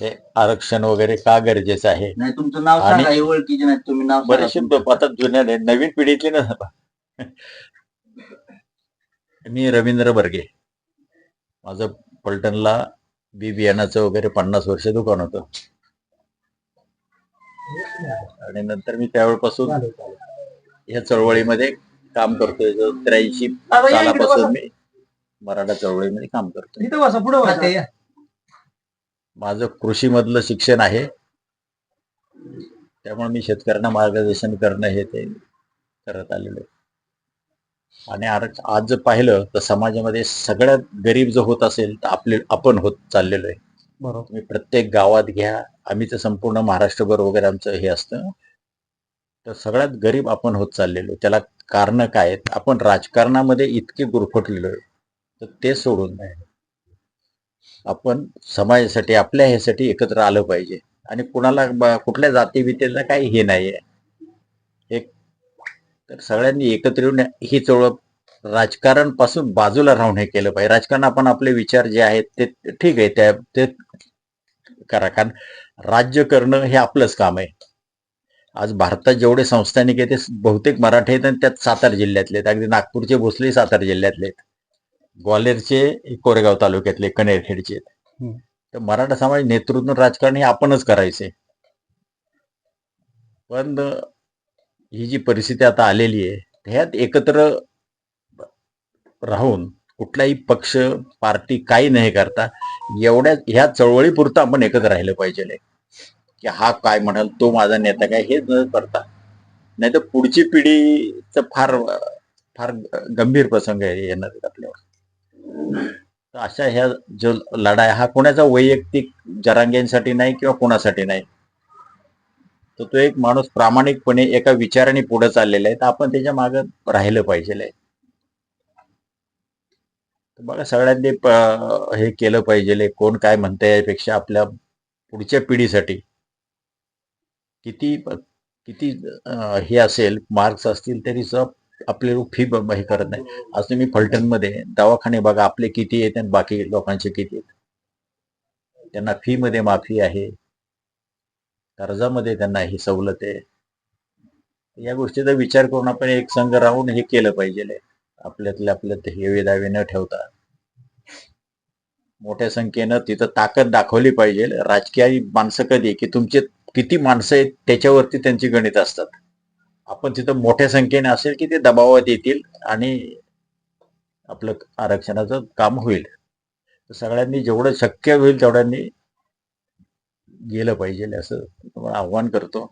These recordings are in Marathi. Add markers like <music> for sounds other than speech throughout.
हे आरक्षण वगैरे का गरजेचं आहे? नाही तुमचं नाव आणि- सांगा हे ओळखीचे नाही तुम्ही नाव सांगा बरेचसे तुमचं. आता जुन्या नाही, नवीन पिढीतले ना मी रवींद्र बर्गे. माझं पलटणला बी बियाणाचं वगैरे पन्नास वर्ष दुकान होतं. आणि नंतर मी त्यावेळेपासून या चळवळीमध्ये काम करतोय. त्र्याऐंशी सालापासून मी मराठा चळवळीमध्ये काम करतोय. इथं बसा पुढे बसा. या. माझं कृषीमधलं शिक्षण आहे. त्यामुळे मी शेतकऱ्यांना मार्गदर्शन करणं हे ते करत आलेलो आहे. आणि आज जर पाहिलं तर समाजामध्ये सगळ्यात गरीब जो होत असेल तर आपले आपण होत चाललेलो आहे. बरोबर. तुम्ही प्रत्येक गावात घ्या. आम्ही तर संपूर्ण महाराष्ट्रभर वगैरे आमचं हे असतं. तर सगळ्यात गरीब आपण होत चाललेलो. त्याला कारण काय आपण राजकारणामध्ये इतके गुरफटलेलो आहे. तर ते सोडून नाही. आपण समाजासाठी आपल्या ह्यासाठी एकत्र आलं पाहिजे. आणि कुणाला कुठल्या जाती काही हे नाही आहे एक तर सगळ्यांनी एकत्र येऊन ही चळवळ राजकारणपासून बाजूला राहून हे केलं पाहिजे. राजकारण आपण आपले विचार जे आहेत ते ठीक आहे त्या ते करा. कारण राज्य करणं हे आपलंच काम आहे. आज भारतात जेवढे संस्थानिक आहेत ते बहुतेक मराठी आहेत आणि त्यात सातारा जिल्ह्यातले आहेत. अगदी नागपूरचे भोसले सातारा जिल्ह्यातले आहेत. ग्वाल्हेरचे कोरेगाव तालुक्यातले कनेरखेडचे. तर मराठा समाज नेतृत्व राजकारण हे आपणच करायचे. पण ही जी परिस्थिती आता आलेली आहे ह्यात एकत्र राहून कुठलाही पक्ष पार्टी काही नाही करता एवढ्या ह्या चळवळीपुरतं आपण एकत्र राहिलं पाहिजे. की हा काय म्हणाल तो माझा नेता काय हे न करता. नाही तर पुढची पिढीचं फार फार गंभीर प्रसंग आहे येणार आपल्यावर. तर अशा ह्या जो लढाई हा कोणाचा वैयक्तिक जरांग्यांसाठी नाही किंवा कोणासाठी नाही? तर तो एक माणूस प्रामाणिकपणे एका विचाराने पुढे चाललेला आहे. तर आपण त्याच्यामागे राहिलं पाहिजे बघा सगळ्यांनी हे केलं पाहिजे कोण काय म्हणतंय यापेक्षा आपल्या पुढच्या पिढीसाठी किती किती हे असेल मार्क्स असतील तरी सब आपले लोक फी हे करत नाही. आज तुम्ही फलटणमध्ये दवाखाने बघा आपले किती आहेत आणि बाकी लोकांचे किती आहेत. त्यांना फी मध्ये माफी आहे. कर्जामध्ये त्यांना ही सवलत आहे. या गोष्टीचा विचार करून आपण एक संघ राहून हे केलं पाहिजे. आपल्यातले आपल्यात हेवे दावे न ठेवता. मोठ्या संख्येनं तिथं ताकद दाखवली पाहिजे. राजकीय माणसं कधी की तुमचे किती माणसं आहेत त्याच्यावरती त्यांची गणित असतात. आपण तिथं मोठ्या संख्येने असेल की ते दबावात येतील आणि आपलं आरक्षणाचं काम होईल. तर सगळ्यांनी जेवढं शक्य होईल तेवढ्यांनी गेलं पाहिजे असं तुम्हाला आव्हान करतो.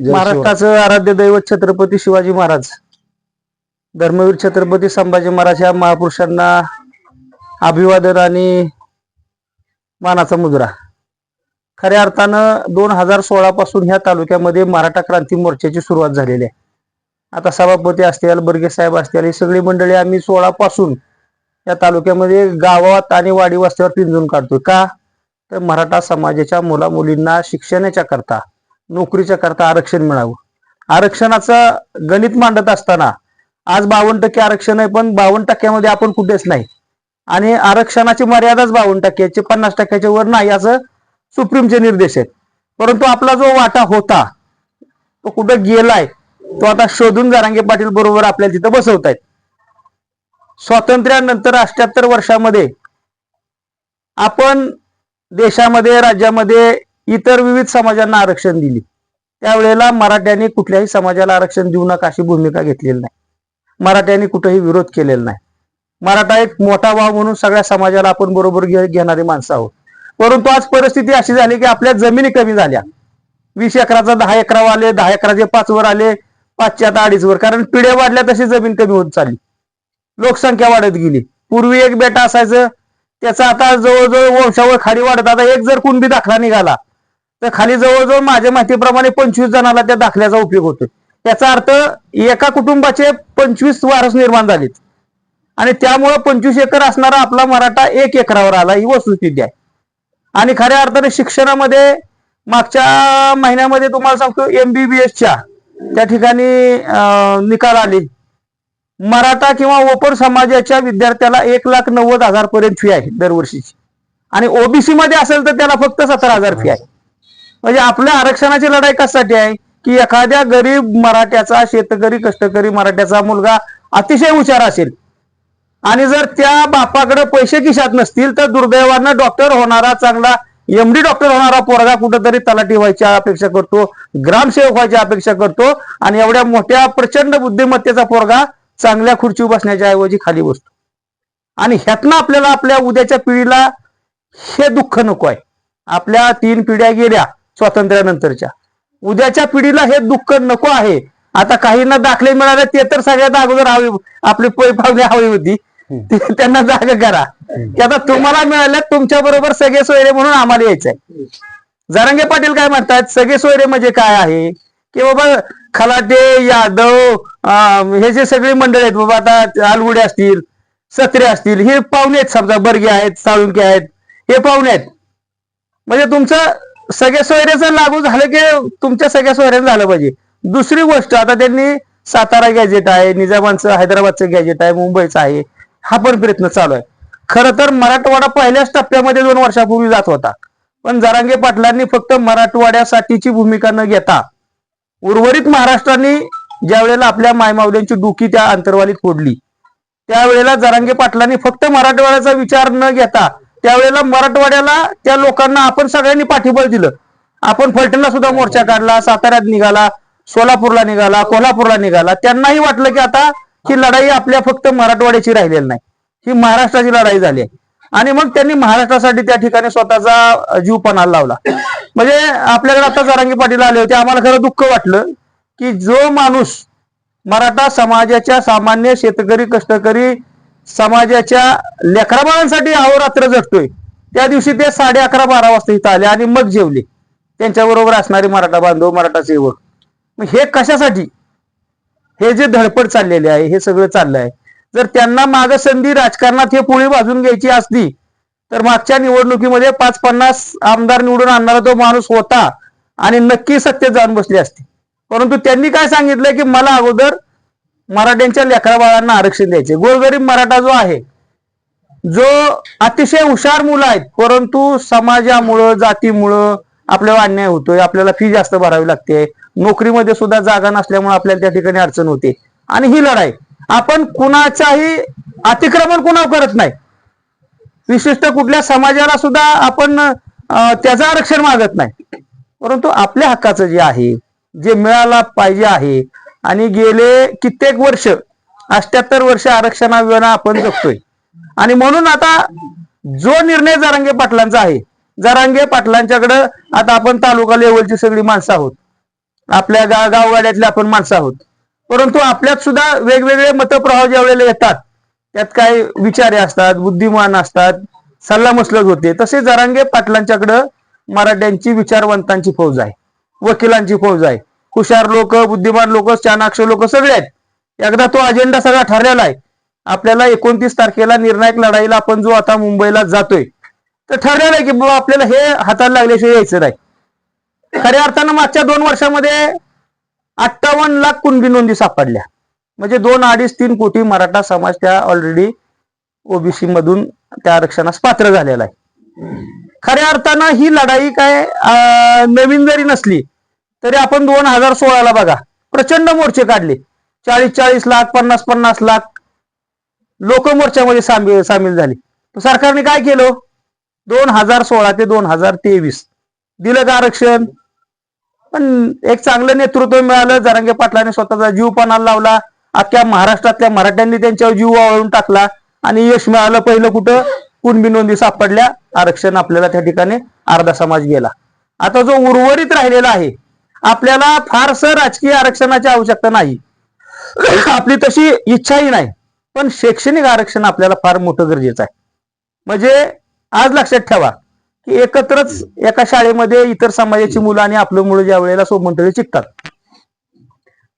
महाराष्ट्राचं आराध्य दैवत छत्रपती शिवाजी महाराज. धर्मवीर छत्रपती संभाजी महाराज या महापुरुषांना अभिवादन आणि मानाचा मुजरा खऱ्या अर्थानं दोन हजार सोळा पासून ह्या तालुक्यामध्ये मराठा क्रांती मोर्चाची सुरुवात झालेली आहे. आता सभापती असतील बर्गे साहेब असतील ही सगळी मंडळी आम्ही सोळा पासून या तालुक्यामध्ये गावात आणि वाडी वस्त्यावर पिंजून काढतोय. का? तर मराठा समाजाच्या मुला मुलींना शिक्षणाच्या करता नोकरीच्या करता आरक्षण मिळावं. आरक्षणाचं गणित मांडत असताना आज बावन्न टक्के आरक्षण आहे पण बावन्न टक्क्यामध्ये आपण कुठेच नाही. आणि आरक्षणाची मर्यादाच बावन्न टक्क्याची पन्नास टक्क्याच्या वर नाही असं सुप्रीमचे निर्देश आहेत. परंतु आपला जो वाटा होता तो कुठं गेलाय तो आता शोधून जारांगे पाटील बरोबर आपल्याला तिथं बसवतायत. स्वातंत्र्यानंतर अठ्याहत्तर वर्षामध्ये आपण देशामध्ये राज्यामध्ये इतर विविध समाजांना आरक्षण दिली. त्यावेळेला मराठ्यांनी कुठल्याही समाजाला आरक्षण देऊ नका अशी भूमिका घेतलेली नाही. मराठ्यांनी कुठेही विरोध केलेला नाही. मराठा एक मोठा भाव म्हणून सगळ्या समाजाला आपण बरोबर घेणारी माणसं आहोत. परंतु आज परिस्थिती अशी झाली की आपल्या जमिनी कमी झाल्या. वीस एकराचा दहा एकरावर आले दहा एकराचे पाच वर आले पाचशे आता अडीच वर कारण पिढ्या वाढल्या तशी जमीन कमी होत चालली. लोकसंख्या वाढत गेली. पूर्वी एक बेटा असायचं त्याचा आता जवळजवळ वंशावर खाली वाढत आता एक जर कुणबी दाखला निघाला तर खाली जवळजवळ माझ्या माहितीप्रमाणे पंचवीस जणांना त्या दाखल्याचा उपयोग होतो त्याचा अर्थ एका कुटुंबाचे पंचवीस वारस निर्माण झालेत. आणि त्यामुळं पंचवीस एकर असणारा आपला मराठा एक एकरावर आला ही वस्तुस्थिती आहे. आणि खऱ्या अर्थाने शिक्षणामध्ये मागच्या महिन्यामध्ये तुम्हाला सांगतो एमबीबीएसच्या त्या ठिकाणी निकाल आले. मराठा किंवा ओपन समाजाच्या विद्यार्थ्याला एक लाख नव्वद हजार पर्यंत फी आहे दरवर्षीची. आणि ओबीसी मध्ये असेल तर त्याला फक्त सतरा हजार फी आहे. म्हणजे आपल्या आरक्षणाची लढाई कशासाठी आहे? की एखाद्या गरीब मराठ्याचा शेतकरी कष्टकरी मराठ्याचा मुलगा अतिशय हुशार असेल आणि जर त्या बापाकडे पैसे खिशात नसतील तर दुर्दैवानं डॉक्टर होणारा चांगला एमडी डॉक्टर होणारा पोरगा कुठंतरी तलाठी व्हायची अपेक्षा करतो ग्रामसेवक व्हायची अपेक्षा करतो आणि एवढ्या मोठ्या प्रचंड बुद्धिमत्तेचा पोरगा चांगल्या खुर्ची बसण्याच्या ऐवजी खाली बसतो. आणि ह्यातनं आपल्याला आपल्या उद्याच्या पिढीला हे दुःख नको आहे. आपल्या तीन पिढ्या गेल्या स्वातंत्र्यानंतरच्या. उद्याच्या पिढीला हे दुःख नको आहे. आता काहींना दाखले मिळाले ते तर सगळ्यात अगोदर हवी आपली पै पावली हवी होती. <laughs> त्यांना जागा करा. की आता तुम्हाला मिळाल्या तुमच्या बरोबर सगळे सोयरे म्हणून आम्हाला यायचंय. जारंगे पाटील काय म्हणतात? सगळे सोयरे म्हणजे काय आहे? की बाबा खलाटे यादव हे जे सगळी मंडळ आहेत बाबा आता आलगुडे असतील सत्रे असतील हे पाहुणे आहेत समजा बर्गे आहेत साळुंके आहेत हे पाहुणे आहेत. म्हणजे तुमचं सगळ्या सोयऱ्याचं लागू झालं की तुमच्या सगळ्या सोयऱ्याचं झालं पाहिजे. दुसरी गोष्ट आता त्यांनी सातारा गॅजेट आहे निजामांचं हैदराबादचं गॅजेट आहे मुंबईचं आहे. हा पण प्रयत्न चालू आहे. खरं तर मराठवाडा पहिल्याच टप्प्यामध्ये दोन वर्षापूर्वी जात होता. पण जरांगे पाटलांनी फक्त मराठवाड्यासाठीची भूमिका न घेता उर्वरित महाराष्ट्राने ज्या वेळेला आपल्या मायमावल्यांची डुकी त्या अंतर्वालीत फोडली त्यावेळेला जरांगे पाटलांनी फक्त मराठवाड्याचा विचार न घेता त्यावेळेला मराठवाड्याला त्या लोकांना आपण सगळ्यांनी पाठिबळ दिलं. आपण फलटणला सुद्धा मोर्चा काढला साताऱ्यात निघाला सोलापूरला निघाला कोल्हापूरला निघाला. त्यांनाही वाटलं की आता ही लढाई आपल्या फक्त मराठवाड्याची राहिलेली नाही. ही महाराष्ट्राची लढाई झाली आहे. आणि मग त्यांनी महाराष्ट्रासाठी त्या ठिकाणी स्वतःचा जीव पणाला लावला. म्हणजे आपल्याकडे आता जरांगी पाटील आले होते आम्हाला खरं दुःख वाटलं की जो माणूस मराठा समाजाच्या सामान्य शेतकरी कष्टकरी समाजाच्या लेकराबाळांसाठी अहोरात्र जगतोय. त्या दिवशी ते साडे अकरा बारा वाजता इथं आले आणि मग जेवले. त्यांच्याबरोबर असणारे मराठा बांधव मराठा सेवक. मग हे कशासाठी? हे जे धडपड चाललेले आहे हे सगळं चाललं आहे जर त्यांना माग संधी राजकारणात हे पुढे बाजून घ्यायची असली तर मागच्या निवडणुकीमध्ये पाच पन्नास आमदार निवडून आणणारा तो माणूस होता आणि नक्की सत्तेत जाऊन बसली असते. परंतु त्यांनी काय सांगितलंय की मला अगोदर मराठ्यांच्या लेकराबाळांना आरक्षण द्यायचे गोरगरीब मराठा जो आहे जो अतिशय हुशार मुलं आहेत परंतु समाजामुळं जातीमुळं आपल्याला अन्याय होतोय आपल्याला फी जास्त भरावी लागते. नोकरीमध्ये सुद्धा जागा नसल्यामुळे आपल्याला त्या ठिकाणी अडचण होते. आणि ही लढाई आपण कुणाच्याही अतिक्रमण कुणावर करत नाही. विशिष्ट कुठल्या समाजाला सुद्धा आपण त्याचं आरक्षण मागत नाही. परंतु आपल्या हक्काचं जे आहे जे मिळायला पाहिजे आहे आणि गेले कित्येक वर्ष अष्ट्याहत्तर वर्ष आरक्षणाविना आपण जगतोय. आणि म्हणून आता जो निर्णय जरांगे पाटलांचा आहे जरांगे पाटलांच्याकडं आता आपण तालुका लेवलची सगळी माणसं आहोत. आपल्या गा गावगाड्यातले आपण माणसं आहोत. परंतु आपल्यात सुद्धा वेगवेगळे मतप्रवाह ज्या वेळेला येतात त्यात काही विचारे असतात बुद्धिमान असतात सल्लामसलत होते. तसे जरांगे पाटलांच्याकडं मराठ्यांची विचारवंतांची फौज आहे. वकिलांची फौज आहे. हुशार लोक बुद्धिमान लोक चाणाक्ष लोक सगळे आहेत. एकदा तो अजेंडा सगळा ठरलेला आहे. आपल्याला एकोणतीस तारखेला निर्णायक लढाईला आपण जो आता मुंबईला जातोय तर ठरलेलं आहे की बाबा आपल्याला हे हाताला लागल्याशिवाय यायचं नाही. खऱ्या अर्थानं मागच्या दोन वर्षामध्ये अठ्ठावन्न लाख कुणबी नोंदी सापडल्या. म्हणजे दोन अडीच तीन कोटी मराठा समाज त्या ऑलरेडी ओबीसी मधून त्या आरक्षणास पात्र झालेला आहे. खऱ्या अर्थानं ही लढाई काय नवीन जरी नसली तरी आपण दोन हजार सोळाला बघा प्रचंड मोर्चे काढले. चाळीस चाळीस लाख पन्नास पन्नास लाख लोक मोर्चामध्ये सामील सामील झाले सरकारने काय केलं? दोन हजार सोळा ते दोन हजार तेवीस. दिलं का आरक्षण? पण एक चांगलं नेतृत्व मिळालं. जरांगे पाटलाने स्वतःचा जीव पणाला लावला. अख्ख्या महाराष्ट्रातल्या मराठ्यांनी त्यांच्यावर जीव वाळून टाकला. आणि यश मिळालं पहिलं कुठं? कुणबी नोंदी सापडल्या. आरक्षण आपल्याला त्या ठिकाणी अर्धा समाज गेला. आता जो उर्वरित राहिलेला आहे आपल्याला फारसं राजकीय आरक्षणाची आवश्यकता नाही. आपली तशी इच्छाही नाही. पण शैक्षणिक आरक्षण आपल्याला फार मोठं गरजेचं आहे. म्हणजे आज लक्षात ठेवा की एकत्रच एका शाळेमध्ये इतर समाजाची मुलं आणि आपलं मुलं ज्या वेळेला सोमंतळी शिकतात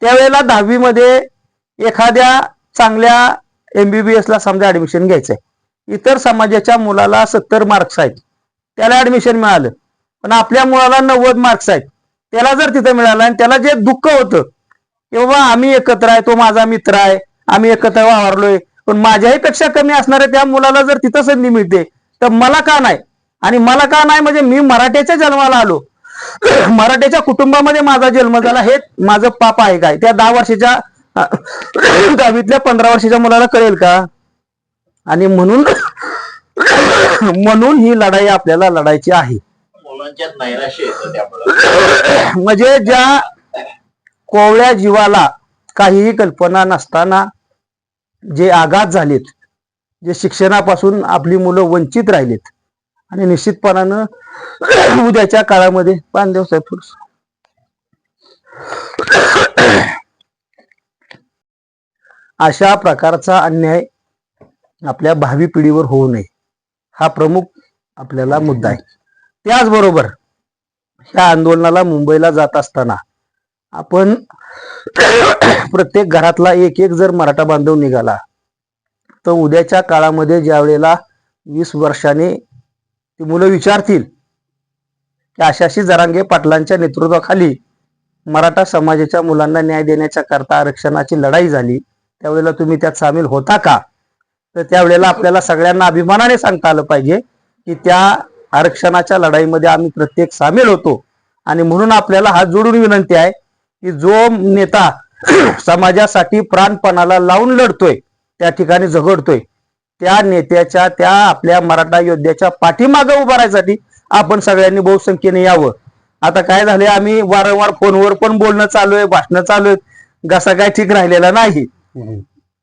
त्यावेळेला दहावीमध्ये एखाद्या चांगल्या एमबीबीएस ला समजा ऍडमिशन घ्यायचंय. इतर समाजाच्या मुलाला सत्तर मार्क्स आहेत. त्याला ऍडमिशन मिळालं. पण आपल्या मुलाला नव्वद मार्क्स आहेत. त्याला जर तिथं मिळालं आणि त्याला जे दुःख होतं की बाबा आम्ही एकत्र आहे तो माझा मित्र आहे आम्ही एकत्र वावरलोय पण माझ्याही पेक्षा कमी असणाऱ्या त्या मुलाला जर तिथं संधी मिळते तर मला का नाही? आणि मला का नाही म्हणजे मी मराठ्याच्या जन्माला आलो. <clears throat> मराठ्याच्या कुटुंबामध्ये माझा जन्म झाला. हे माझं पाप आहे काय? त्या दहा वर्षाच्या दहावीतल्या <clears throat> पंधरा वर्षाच्या मुलाला कळेल का? आणि म्हणून <clears throat> म्हणून ही लढाई आपल्याला लढायची आहे. म्हणजे ज्या कोवळ्या जीवाला काहीही कल्पना नसताना जे आघात झालेत जे शिक्षणापासून आपली मुलं वंचित राहिलेत. आणि निश्चितपणानं <clears throat> उद्याच्या काळामध्ये बांधव साहेब <clears throat> अशा प्रकारचा अन्याय आपल्या भावी पिढीवर होऊ नये. हा प्रमुख आपल्याला मुद्दा आहे. त्याचबरोबर ह्या आंदोलनाला मुंबईला जात असताना आपण <clears throat> प्रत्येक घरातला एक एक जर मराठा बांधव निघाला तर उद्याच्या काळामध्ये ज्या वेळेला वीस वर्षाने ती मुलं विचारतील की अशाशी जरांगे पाटलांच्या नेतृत्वाखाली मराठा समाजाच्या मुलांना न्याय देण्याच्या करता आरक्षणाची लढाई झाली त्यावेळेला तुम्ही त्यात सामील होता का? तर त्यावेळेला आपल्याला सगळ्यांना अभिमानाने सांगता आलं पाहिजे की त्या आरक्षणाच्या लढाईमध्ये आम्ही प्रत्येक सामील होतो. आणि म्हणून आपल्याला हात जोडून विनंती आहे की जो नेता समाजासाठी प्राणपणाला लावून लढतोय त्या ठिकाणी झगडतोय. त्या नेत्याच्या त्या आपल्या मराठा योद्ध्याच्या पाठीमागं उभा राहण्यासाठी आपण सगळ्यांनी बहुसंख्येने यावं. आता काय झाले आम्ही वारंवार फोनवर पण बोलणं चालू आहे भाषणं चालू आहेत. घसा काय ठीक राहिलेला नाही.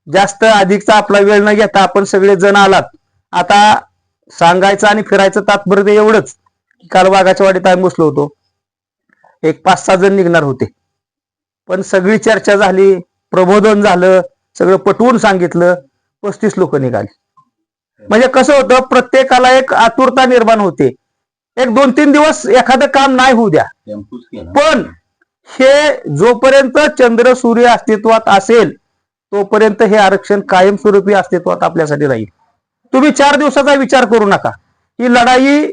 जास्त अधिकचा आपला वेळ न घेता आपण सगळे जण आलात. आता सांगायचं आणि फिरायचं तात्पर्य एवढंच. की काल वाघाच्या वाडीत आम्ही बसलो होतो. एक पाच सहा जण निघणार होते. पण सगळी चर्चा झाली प्रबोधन झालं. सगळं पटवून सांगितलं पस्तीस लोक निघाले. म्हणजे कसं होतं प्रत्येकाला एक आतुरता निर्माण होते. एक दोन तीन दिवस एखादं काम नाही होऊ द्या. पण हे जोपर्यंत चंद्र सूर्य अस्तित्वात असेल तोपर्यंत हे आरक्षण कायमस्वरूपी अस्तित्वात आपल्यासाठी राहील. तुम्ही चार दिवसाचा विचार करू नका. ही लढाई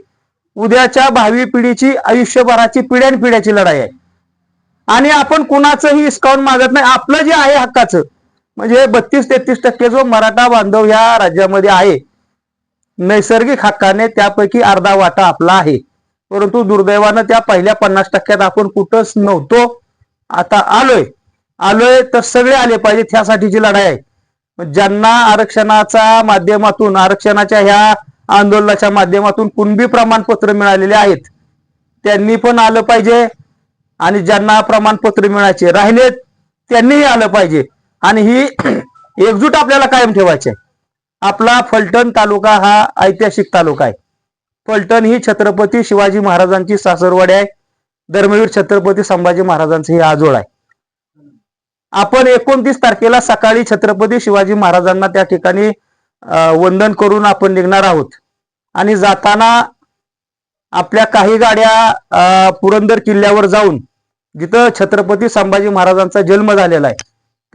उद्याच्या भावी पिढीची आयुष्यभराची पिढ्यानपिढ्याची लढाई आहे. आणि आपण कुणाचंही हिसकावून मागत नाही. आपलं जे आहे हक्काचं म्हणजे बत्तीस तेहतीस टक्के जो मराठा बांधव या राज्यामध्ये आहे नैसर्गिक हक्काने त्यापैकी अर्धा वाटा आपला आहे. परंतु दुर्दैवानं त्या पहिल्या पन्नास टक्क्यात आपण कुठंच नव्हतो. आता आलोय. आलोय तर सगळे आले पाहिजे त्यासाठीची लढाई आहे. ज्यांना आरक्षणाच्या माध्यमातून आरक्षणाच्या ह्या आंदोलनाच्या माध्यमातून कुणबी प्रमाणपत्र मिळालेले आहेत त्यांनी पण आलं पाहिजे. आणि ज्यांना प्रमाणपत्र मिळायचे राहिलेत त्यांनीही आलं पाहिजे. आणि ही <clears throat> एकजूट आपल्याला कायम ठेवायची आहे. आपला फलटण तालुका हा ऐतिहासिक तालुका आहे. फलटण ही छत्रपती शिवाजी महाराजांची सासरवाडी आहे. धर्मवीर छत्रपती संभाजी महाराजांचं हे आजोळ आहे. आपण एकोणतीस तारखेला सकाळी छत्रपती शिवाजी महाराजांना त्या ठिकाणी वंदन करून आपण निघणार आहोत. आणि जाताना आपल्या काही गाड्या अं, पुरंदर किल्ल्यावर जाऊन जिथं छत्रपती संभाजी महाराजांचा जन्म झालेला आहे.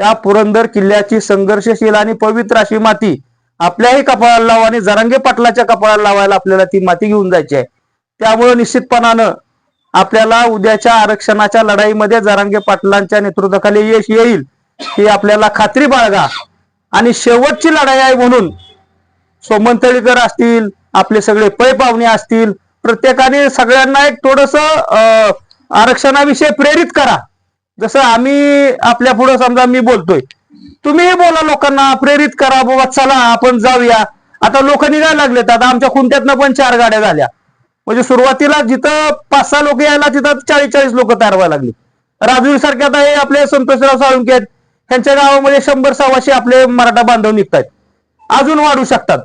त्या पुरंदर किल्ल्याची संघर्षशील आणि पवित्र अशी माती आपल्याही कपाळाला लावा आणि जरांगे पाटलाच्या कपाळाला लावायला आपल्याला ती माती घेऊन जायची आहे. त्यामुळे निश्चितपणानं आपल्याला उद्याच्या आरक्षणाच्या लढाईमध्ये जरांगे पाटलांच्या नेतृत्वाखाली यश येईल ही आपल्याला खात्री बाळगा. आणि शेवटची लढाई आहे म्हणून सोमंतळीकर असतील आपले सगळे पै पाहुणे असतील प्रत्येकाने सगळ्यांना एक थोडस आरक्षणाविषयी प्रेरित करा. जसं आम्ही आपल्या पुढे समजा मी बोलतोय तुम्हीही बोला लोकांना प्रेरित करा बाबा चला आपण जाऊया. आता लोक निघायला लागलेत आता आमच्या खुंट्यातनं पण चार गाड्या झाल्या. म्हणजे सुरुवातीला जिथं पाच सहा लोक यायला तिथं चाळीस चाळीस लोक तयार व्हायला लागली. राजूर सारखे आता हे आपले संतोषराव साळुंके आहेत. त्यांच्या गावामध्ये शंभर सव्वाशे आपले मराठा बांधव निघतायत. अजून वाढू शकतात.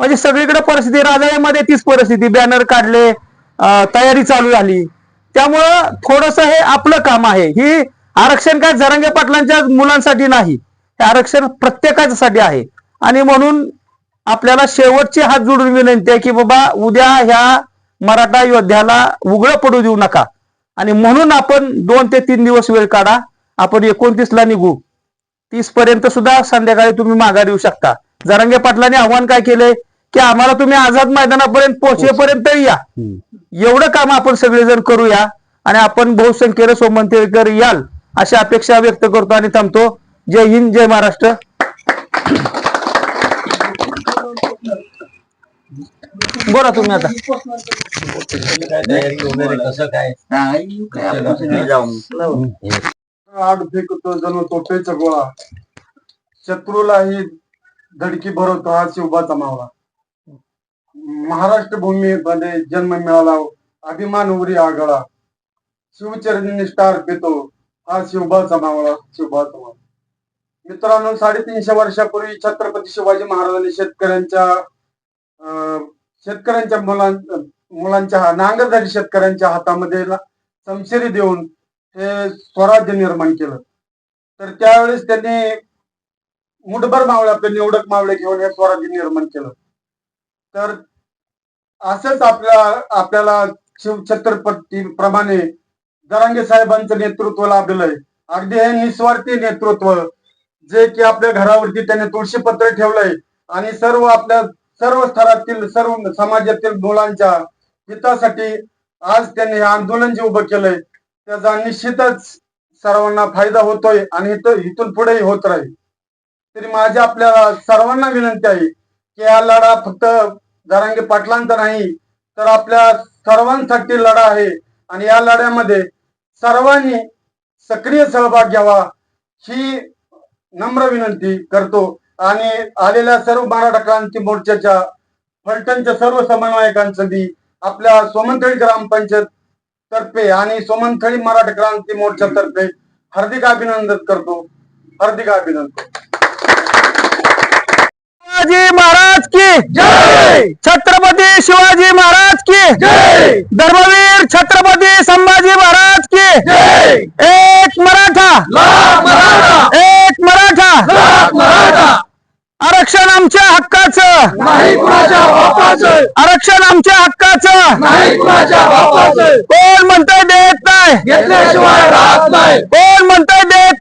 म्हणजे सगळीकडे परिस्थिती राजाळ्यामध्ये तीच परिस्थिती. बॅनर काढले तयारी चालू झाली. त्यामुळं थोडस हे आपलं काम आहे. ही आरक्षण काय जरांगे पाटलांच्या मुलांसाठी नाही. हे आरक्षण प्रत्येकासाठी आहे. आणि म्हणून आपल्याला शेवटची हात जोडून विनंती आहे की बाबा उद्या ह्या मराठा योद्ध्याला उघडं पडू देऊ नका. आणि म्हणून आपण दोन ते तीन दिवस वेळ काढा. आपण एकोणतीसला निघू. तीस पर्यंत सुद्धा संध्याकाळी तुम्ही माघार येऊ शकता. जरांगे पाटलांनी आव्हान काय केलंय? की आम्हाला तुम्ही आझाद मैदानापर्यंत पोहोचेपर्यंत या. एवढं काम आपण सगळेजण करूया. आणि आपण बहुसंख्येने सोमंतेकर याल. अशी अपेक्षा व्यक्त करतो आणि थांबतो. जय हिंद जय महाराष्ट्र. बोला तुम्ही आता. काय तयारी आड फेकतो जणू गोळा धडकी भरवतो हा शिवबाचा मावळा. महाराष्ट्र भूमीमध्ये जन्म मिळाला अभिमान उरी आगळा. शिवचरणी स्टार पितो हा शिवबाचा मावळा शिवबाचा मावळा मित्रांनो साडेतीनशे वर्षापूर्वी छत्रपती शिवाजी महाराजांनी शेतकऱ्यांच्या अं, शेतकऱ्यांच्या मुलां मुलांच्या हा- नांगरधारी शेतकऱ्यांच्या हातामध्ये समशिरी समशेरी देऊन हे स्वराज्य निर्माण केलं. तर त्यावेळेस त्यांनी मुठभर मावळे आपले निवडक मावळे घेऊन हे स्वराज्य निर्माण केलं. तर असंच आपल्या आपल्याला शिव छत्रपती प्रमाणे जरांगे साहेबांचं नेतृत्व लाभलेलं आहे अगदी हे निस्वार्थी नेतृत्व जे की आपल्या घरावरती त्याने तुळशी पत्र ठेवलंय. आणि सर्व आपल्या सर्व स्तरातील सर्व समाजातील मुलांच्या हितासाठी आज त्यांनी हे आंदोलन जे उभं केलंय त्याचा निश्चितच सर्वांना फायदा होतोय आणि इथून पुढेही होत राहील. तरी माझी आपल्या सर्वांना विनंती आहे की हा लढा फक्त जरांगे पाटलांचा नाही तर आपल्या सर्वांसाठी लढा आहे. आणि या लढ्यामध्ये सर्वांनी सक्रिय सहभाग घ्यावा ही नम्र विनंती करतो. आणि आलेल्या सर्व मराठा क्रांती मोर्चाच्या फलटणच्या सर्व समन्वयकांचं मी आपल्या सोमनथळी ग्रामपंचायत तर्फे आणि सोमनथळी मराठा क्रांती मोर्चा तर्फे हार्दिक अभिनंदन करतो. हार्दिक अभिनंदन. शिवाजी महाराज की जय! छत्रपती शिवाजी महाराज की जय! धर्मवीर छत्रपती संभाजी महाराज की जय! एक मराठा! एक मराठा! आरक्षण आमच्या हक्काचं! आरक्षण आमच्या हक्काचं! कोण म्हणतंय देत नाही! कोण म्हणतंय देत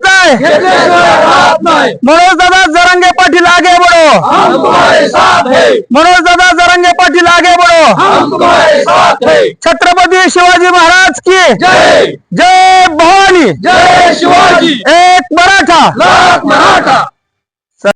नाही. मनोज दादा जरंगे पाटील आगे बढो. हम तुम्हारे साथ है. मनोज दादा जरंगे पाटील आगे बढो. हम तुम्हारे साथ है. छत्रपती शिवाजी महाराज की जय. जय भवानी. जय शिवाजी. एक मराठा. लाख मराठा.